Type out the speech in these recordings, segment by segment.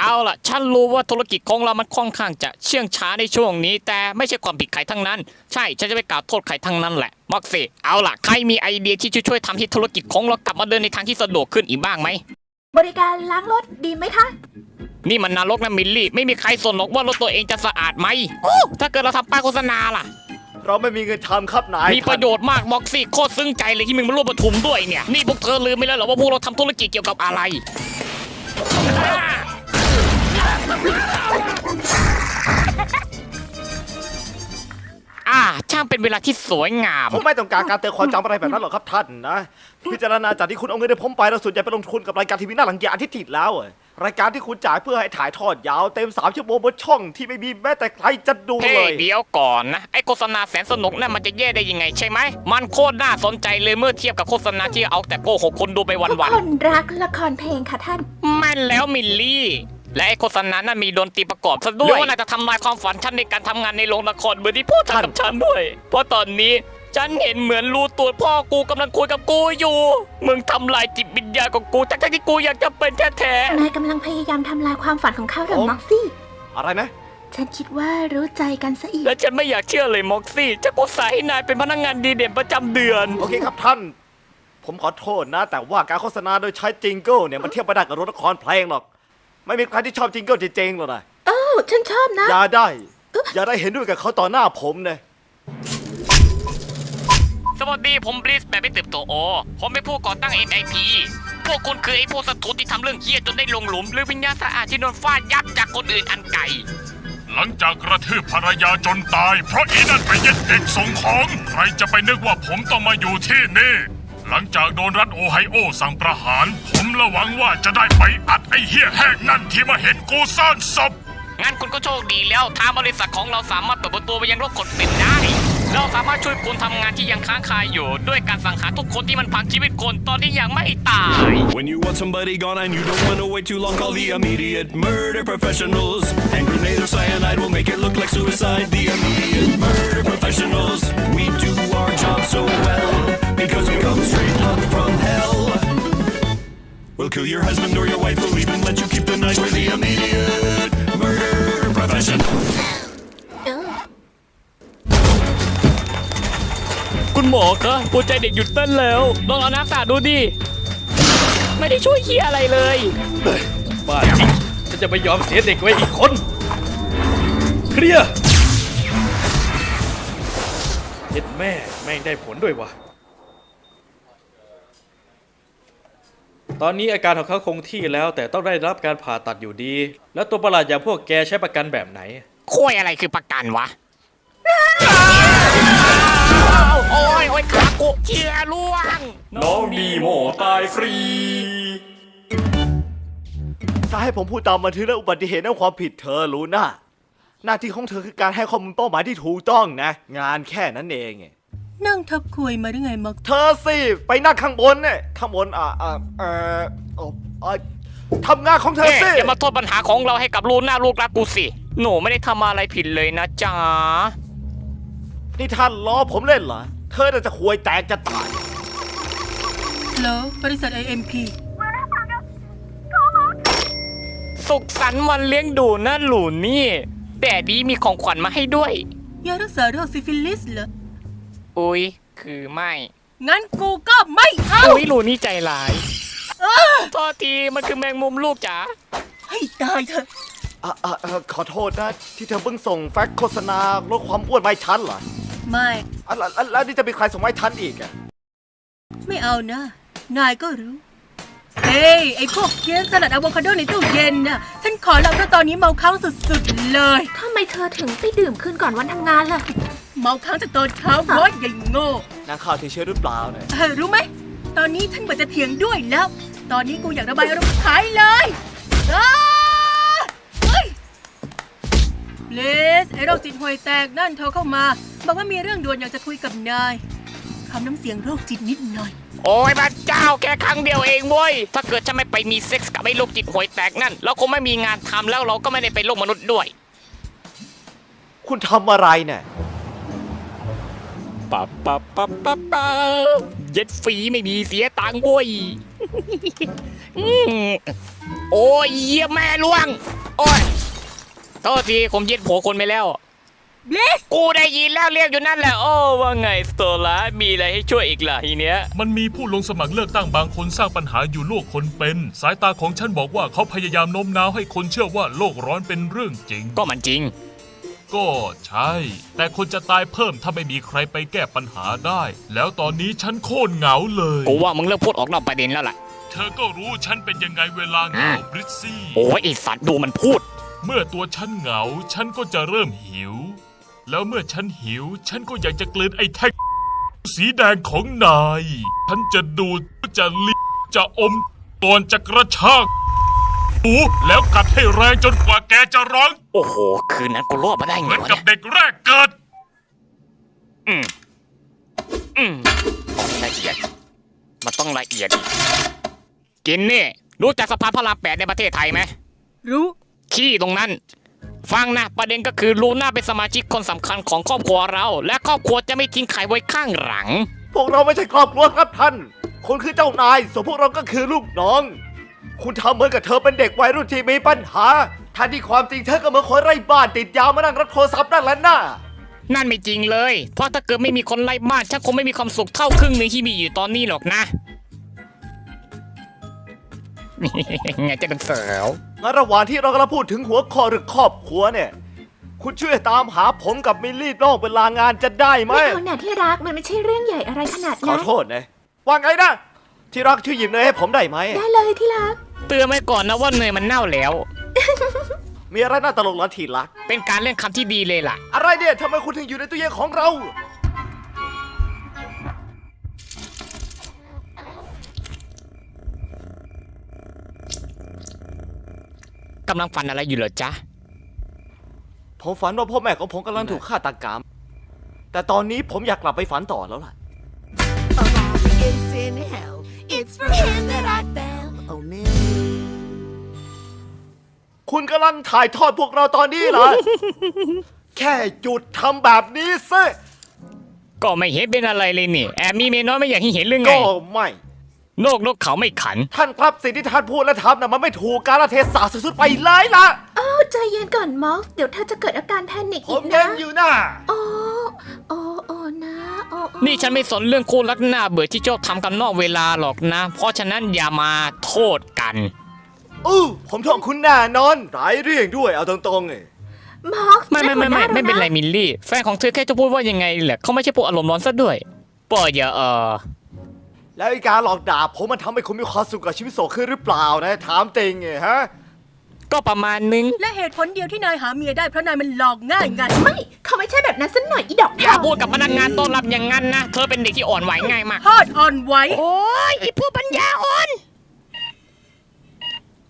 เอาล่ะ ฉันรู้ว่าธุรกิจของเรามันค่อนข้างจะเชื่องช้าในช่วงนี้ แต่ไม่ใช่ความผิดใครทั้งนั้น ใช่ ฉันจะไม่กล่าวโทษใครทั้งนั้นแหละม็อกซี่เอาล่ะ ใครมีไอเดียที่จะช่วยทำให้ธุรกิจของเรากลับมาเดินในทางที่สะดวกขึ้นอีกบ้างไหม บริการล้างรถดีไหมคะ นี่มันนรกนะมิลลี่ ไม่มีใครสนหรอกว่ารถตัวเองจะสะอาดไหมโอ้ถ้าเกิดเราทำป้ายโฆษณาล่ะ เราไม่มีเงินทำครับนายมีประโยชน์มากม็อกซี่โคตรซึ้งใจเลยที่มึงมาร่วมประชุมด้วยเนี่ย นี่พวกเธอลืมไปแล้วเหรอว่าพวกเราทำธุรกิจเกี่ยวกับอะไร อ่า ช่างเป็นเวลาที่สวยงาม ผมไม่ต้องการการเตือนความจำอะไรแบบนั้นหรอกครับท่านนะ พิจารณาจากที่คุณเอาเงินให้ผมไปแล้วส่วนใหญ่ไปลงทุนกับรายการทีวีน่าหลังเกียจอาทิตย์ที่แล้วอะรายการที่คุณจ่ายเพื่อให้ถ่ายทอดยาวเต็มสามชั่วโมงบนช่องที่ไม่มีแม้แต่ใครจะดูเฮ้เลย ยเดี๋ยวก่อนนะ ไอโฆษณาแสนสนุกนั่นมันจะแย่ได้ยังไงใช่ไหม มันโคตรน่าสนใจเลยเมื่อเทียบกับโฆษณาที่เอาแต่โกหกคนดูไปทุกวันคนรักละครเพลงค่ะท่าน ๆแม่นแล้วมิลลี่ และไอโฆษณานั้นมีดนตรีประกอบซะด้วยว่าน่าจะทำลายความฝันฉันในการทำงานในโรงละครเหมือนที่พูดทำกับฉันด้วย เพราะตอนนี้ฉันเห็นเหมือนรู้ตัวพ่อกูกำลังคุยกับกูอยู่ มึงทำลายจิตวิญญาณของกูทั้งๆที่กูอยากจะเป็นแท้นายกำลังพยายามทำลายความฝันของเขาเหรอผมม็อกซี่ อะไรนะ ฉันคิดว่ารู้ใจกันซะอีๆก และฉันไม่อยากเชื่อเลยม็อกซี่จะกูสายให้นายเป็นพนักงานดีเด่นประจำเดือน โอเคครับท่าน ผมขอโทษนะ แต่ว่าการโฆษณาโดยใช้จิงเกิลเนี่ย มันเทียบไม่ได้กับรถละครเพลงหรอก ไม่มีใครที่ชอบจิงเกิลจริงๆหรอกนะโอ้าฉันชอบนะ อย่าได้ อย่าได้เห็นด้วยกับเขาต่อหน้าผมเลยสวัสดีผมบลิสแบบไม่เติบโตโอ ผมเป็นผู้ก่อตั้ง NIP พวกคุณคือไอ้พวกสตูที่ทำเรื่องเฮี้ยจนได้ลงหลุม หรือวิญญาณสะอาดที่โดนฟาดยับจากคนอื่นอันไกล หลังจากกระทืบภรรยาจนตาย เพราะอีนั่นไปเย็ดเด็กส่งของ ใครจะไปนึกว่าผมต้องมาอยู่ที่นี่ หลังจากโดนรัฐโอไฮโอสั่งประหาร ผมระวังว่าจะได้ไปอัดไอ้เหี้ยแห้งนั่นที่มาเห็นกูซ่อนศพ งั้นคุณก็โชคดีแล้วทางบริษัทของเราสามารถเปิดประตูไปยังโลกกดเป็นได้ เราสามารถช่วยคุณทำงานที่ยังค้างคาอยู่ ด้วยการสังหารทุกคนที่มันพังชีวิตคนตอนที่ยังไม่ตาย When you want somebody gone and you don't want to wait too long, call the immediate murder professionals. Hand grenade or cyanide will make it look like suicide. The immediate หมอคะหัวใจเด็กหยุดเต้นแล้วลองเอาน้ำสาดดูดิไม่ได้ช่วยเฮียอะไรเลย บ้าจริงฉันจะไม่ยอมเสียเด็กไว้อีกคน เคลียร์เย็ดแม่แม่งได้ผลด้วยวะตอนนี้อาการของเขาคงที่แล้วแต่ต้องได้รับการผ่าตัดอยู่ดี แล้วตัวประหลาดอย่างพวกแกใช้ประกันแบบไหน คุยอะไรคือประกันวะ โอ้ยโอ้ยขากูเชียร์ล่วง น้องดีโมตายฟรี ถ้าให้ผมพูดตามบันทึกและอุบัติเหตุนั้นความผิดเธอรู้นะหน้าที่ของเธอคือการให้ข้อมูลเป้าหมายที่ถูกต้องนะ งานแค่นั้นเองนั่งทับคุยมาหรือไงมักเธอสิ ไปนั่งข้างบนเนี่ยข้างบนอ่าอ่าเอ่อโอ้เอ่อทำงานของเธอเอ๊ะสิ อย่ามาโทษปัญหาของเราให้กับลูกหน้าลูกรักกูสิ หนูไม่ได้ทำอะไรผิดเลยนะจ๊ะ นี่ท่านล้อผมเล่นเหรอ เธอน่าจะควยแตกจะตาย แล้วบริษัท IMP สุขสันต์วันเลี้ยงดูนะหลูนี่ แต่ดีมีของขวัญมาให้ด้วย ยารักษาโรคซิฟิลิสเหรอ อุ้ยคือไม่ งั้นกูก็ไม่เอาอุ้ยหลูนี่ใจร้ายโทษทีมันคือแมงมุมลูกจ๋าให้ตายเถอะ อะอะอะขอโทษนะ ที่เธอเพิ่งส่งแฟกซ์โฆษณาลดความอ้วนมาให้ฉันเหรอ ไม่อะแล้วแล้วแล้วนี่จะมีใครส่งมาให้ฉันอีกอะไม่เอานะ นายก็รู้ เฮ้ย ไอพวกเคี้ยนสลัดอะโวคาโดในตู้เย็นน่ะ ฉันขอรับเพราะตอนนี้เมาค้างสุดๆเลย ทำไมเธอถึงไปดื่มคืนก่อนวันทำงานล่ะ เมาค้างจากตอนเช้าร้อยใหญ่โง่ นางข่าวเทเชื้อหรือเปล่าเนี่ยเออรู้ไหม ตอนนี้ฉันเหมือนจะเถียงด้วยแล้ว ตอนนี้กูอยากระบายอารมณ์ขายเลยอ้าเฮ้ยเลสไอโรคจิตห่วยแตกนั่นโทรเข้ามา บอกว่ามีเรื่องด่วนอยากจะคุยกับนายคำน้ำเสียงโรคจิตนิดหน่อย โอ้ยพระเจ้าแค่ครั้งเดียวเองเว้ย ถ้าเกิดฉันไม่ไปมีเซ็กส์กับไอ้โรคจิตหวยแตกนั่นเราคงไม่มีงานทำแล้วเราก็ไม่ได้เป็นโลกมนุษย์ด้วย คุณทำอะไรเนี่ยปับปับปับปับปับเย็ดฟรีไม่มีเสียตังค์เว้ยอืมโอ้ยเยี่ยแม่ล่วง โอ้ยโทษทีผมยึดผัวคนไปแล้ว เบสกูได้ยินแล้วเรียกอยู่นั่นแหละ โอ้ว่าไงสโตล่ามีอะไรให้ช่วยอีกล่ะทีเนี้ย มันมีผู้ลงสมัครเลือกตั้งบางคนสร้างปัญหาอยู่โลกคนเป็น สายตาของฉันบอกว่าเขาพยายามโน้มน้าวให้คนเชื่อว่าโลกร้อนเป็นเรื่องจริง ก็มันจริง ก็ใช่ แต่คนจะตายเพิ่มถ้าไม่มีใครไปแก้ปัญหาได้ แล้วตอนนี้ฉันโคตรเหงาเลย กูว่ามึงเลิกพูดออกนอกประเด็นแล้วล่ะ เธอก็รู้ฉันเป็นยังไงเวลาเหงาบริซซี่ โอ้ยไอสัตว์ดูมันพูด เมื่อตัวฉันเหงา ฉันก็จะเริ่มหิว แล้วเมื่อฉันหิว ฉันก็อยากจะกลืนไอ้แท่งสีแดงของนาย ฉันจะดูดจะลิจะอมก่อนจะกระชากหูแล้วกัดให้แรงจนกว่าแกจะร้องโอ้โห คืนนั้นกูรอดมาได้เหไงมือนวะกับเนี่ยเด็กแรกเกิด อืมอืมละเอียด มันต้องละเอียดอีกกินนี่ รู้จักสะพานพระรามแปดในประเทศไทยไหมรู้ ขี้ตรงนั้น ฟังนะประเด็นก็คือลูน่าเป็นสมาชิกคนสำคัญของครอบครัวเรา และครอบครัวจะไม่ทิ้งใครไว้ข้างหลัง พวกเราไม่ใช่ครอบครัวครับท่านคุณคือเจ้านายส่วนพวกเราก็คือลูกน้อง คุณทำเหมือนกับเธอเป็นเด็กวัยรุ่นที่มีปัญหาท่านที่ความจริงเธอก็เหมือนคนไร้บ้านติดยาวมานั่งรับโทรศัพท์นั่นแหละน่ะนั่นไม่จริงเลย เพราะถ้าเกิดไม่มีคนไล่บ้านฉันคงไม่มีความสุขเท่าครึ่งหนึ่งที่มีอยู่ตอนนี้หรอกนะไงจะเป็นเสาว งั้นระหว่างที่เรากำลังพูดถึงหัวข้อหรือครอบครัวเนี่ย คุณช่วยตามหาผมกับมิลลี่นอกเวลางานจะได้ไหม ไม่เอาหน่ะที่รักมันไม่ใช่เรื่องใหญ่อะไรขนาดขอนั้น โทษนะว่าไงนะ ที่รักช่วยหยิบเนยให้ผมได้ไหม ได้เลยที่รัก เตือนไว้ก่อนนะว่าเนยมันเน่าแล้ว มีอะไรน่าตลกเหรอทีรัก เป็นการเล่นคำที่ดีเลยล่ะ อะไรเนี่ยทำไมคุณถึงอยู่ในตู้เย็นของเรา กำลังฝันอะไรอยู่เหรอจ๊ะ ผมฝันว่าพ่อแม่ของผมกำลังถูกฆาตกรรม แต่ตอนนี้ผมอยากกลับไปฝันต่อแล้วล่ะ It's in hell. It's for him that I fell. Oh, Millie. คุณกำลังถ่ายทอดพวกเราตอนนี้เหรอ แค่หยุดทำแบบนี้ซิก็ไม่เห็นเป็นอะไรเลยนี่ แอบมีเมียน้อยไม่อยากให้เห็นเรื่องไง ก็ไม่ โลกนกเขาไม่ขัน ท่านครับสิ่งที่ท่านพูดและทำน่ะมันไม่ถูกกาลเทศะสุดๆไปเลยล่ะโอ้ใจเย็นก่อนมอสเดี๋ยวเธอจะเกิดอาการแพนิคผอีมกเย็นะนอยู่นะโอ้โอ้โอ้นะโอ้โอ้นี่ฉันไม่สนเรื่องคู่รักหน้าเบื่อที่เจ้าทำกันนอกเวลาหรอกนะ เพราะฉะนั้นอย่ามาโทษกัน อู้ผมโทษคุณแน่นอนหลายเรื่องด้วยเอาตรงๆเลยมอสไม่ไม่ไม่ไม่หัวหาไม่เป็นไรแล้วะมิลลี่ แฟนของเธอแค่จะพูดว่ายังไงแหละเขาไม่ใช่พวกอารมณ์ร้อนซะด้วยปล่อยอย่าเออ แล้วไอ้การหลอกด่าผมมันทำให้คุณมีความสุขกับชีวิตโสดขึ้นหรือเปล่านะ ถามจริงไงฮะ ก็ประมาณนึง และเหตุผลเดียวที่นายหาเมียได้เพราะนายมันหลอกง่ายไงไม่เขาไม่ใช่แบบนั้นสักหน่อยอีดอกอย่าทงพูดกับพนักงานต้อนรับอย่างนั้นนะ เธอเป็นเด็กที่อ่อนไหวง่ายมากทอดอ่อนไหวโอ้ยอีผู้ปัญญาอ่อน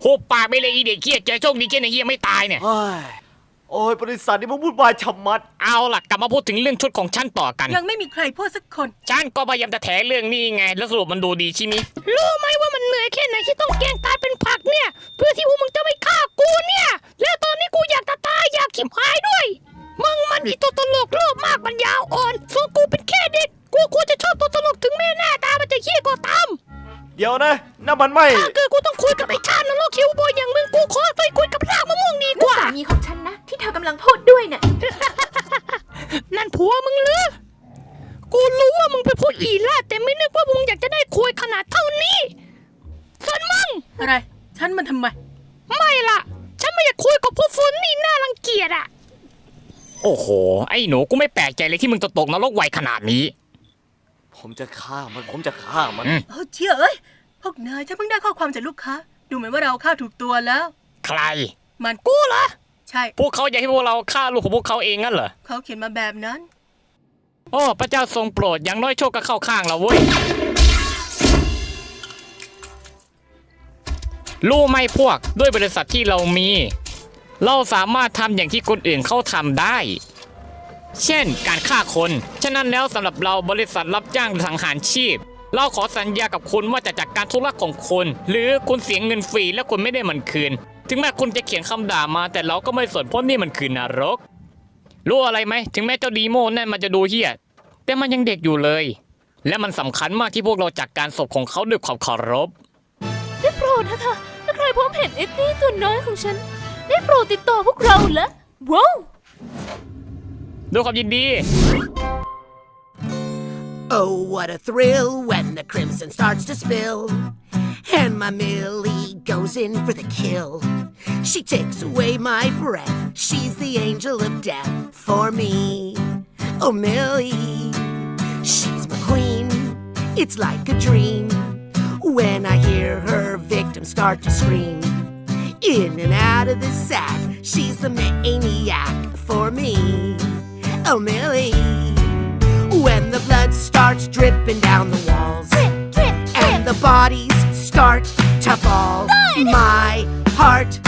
หุบปากไปเลยอีเด็กเคียเจอโชคดีแค่ไหนเฮียไม่ตายเนี่ย เฮ้ย โอ้ยบริษัทนี้มันวุ่นวายชะมัด เอาล่ะกลับมาพูดถึงเรื่องชุดของฉันต่อกัน ยังไม่มีใครพูดสักคน ฉันก็พยายามจะแถเรื่องนี้ไง แล้วสรุปมันดูดีใช่ไหมรู้ไหมว่ามันเหนื่อยแค่ไหนที่ต้องแกล้งตายเป็นผักเนี่ย เพื่อที่พวกมึงจะไม่ฆ่ากูเนี่ย แล้วตอนนี้กูอยากจะตายอยากขิมหายด้วย มึงมันอีตัวตลกโลภมากปัญญาอ่อนส่วนกูเป็นแค่เด็ก กูควรจะชอบตัวตลกถึงแม่หน้าตามันจะเหี้ยก็ตาม เดี๋ยวนะนั่นมันไม่ถ้าเกิดกูต้องคุยกับไอ้ชาตินรกคิวบอยอย่างมึงกูขอไำลังพูดด้วยน่ะนั่นผัวมึงเหรือกูรู้ว่ามึงเป็นพวกอีล่าแต่ไม่นึกว่ามึงอยากจะได้คุยขนาดเท่านี้ส่วนมึง อะไร ฉันมันทำไม ไม่ล่ะ ฉันไม่อยากคุยกับพวกฟุนนี่น่ารังเกียจอะโอ้โห ไอ้หนูกูไม่แปลกใจเลยที่มึงจะตกนรกไวขนาดนี้ผมจะฆ่ามันผมจะฆ่ามันอืมเออเชี่ยเอ้ย พวกนายฉันเพิ่งได้ข้อความจากลูกค้า ดูเหมือนว่าเราฆ่าถูกตัวแล้ว ใคร มันกูเหรอ ใช่ พวกเขาอยากให้พวกเราฆ่าลูกของพวกเขาเองงั้นเหรอ เขาเขียนมาแบบนั้น โอ้พระเจ้าทรงโปรดอย่างน้อยโชคก็เข้าข้างเราเว้ย รู้ไหมพวกด้วยบริษัทที่เรามี เราสามารถทำอย่างที่คนอื่นเขาทำได้ เช่น การฆ่าคน ฉะนั้นแล้วสำหรับเราบริษัทรับจ้างสังหารชีพ เราขอสัญญากับคุณว่าจะจัดการธุระของคุณ หรือคุณเสียเงินฟรีและคุณไม่ได้มันคืน ถึงแม้คุณจะเขียนคำด่ามา แต่เราก็ไม่สนเพราะนี่มันคือนรก รู้อะไรไหม ถึงแม้เจ้าดีโมนั่นมันจะดูเฮี้ยแต่มันยังเด็กอยู่เลย และมันสำคัญมากที่พวกเราจัดการศพของเขาด้วยความเคารพนะคะถ้าใครพบเห็นเอ็ดดี้ตัวน้อยของฉัน ได้โปรดติดต่อพวกเราและว้าว ด้วยความยินดี Oh, what a thrill when the crimson starts to spill. And my Millie goes in for the kill. She takes away my breath. She's the angel of death for me. Oh, Millie, she's my queen. It's like a dream when I hear her victims start to scream. In and out of the sack, she's the maniac for me. Oh, Millie. When the blood starts dripping down the walls. Drip, drip, drip. and the bodies start to fall, my heart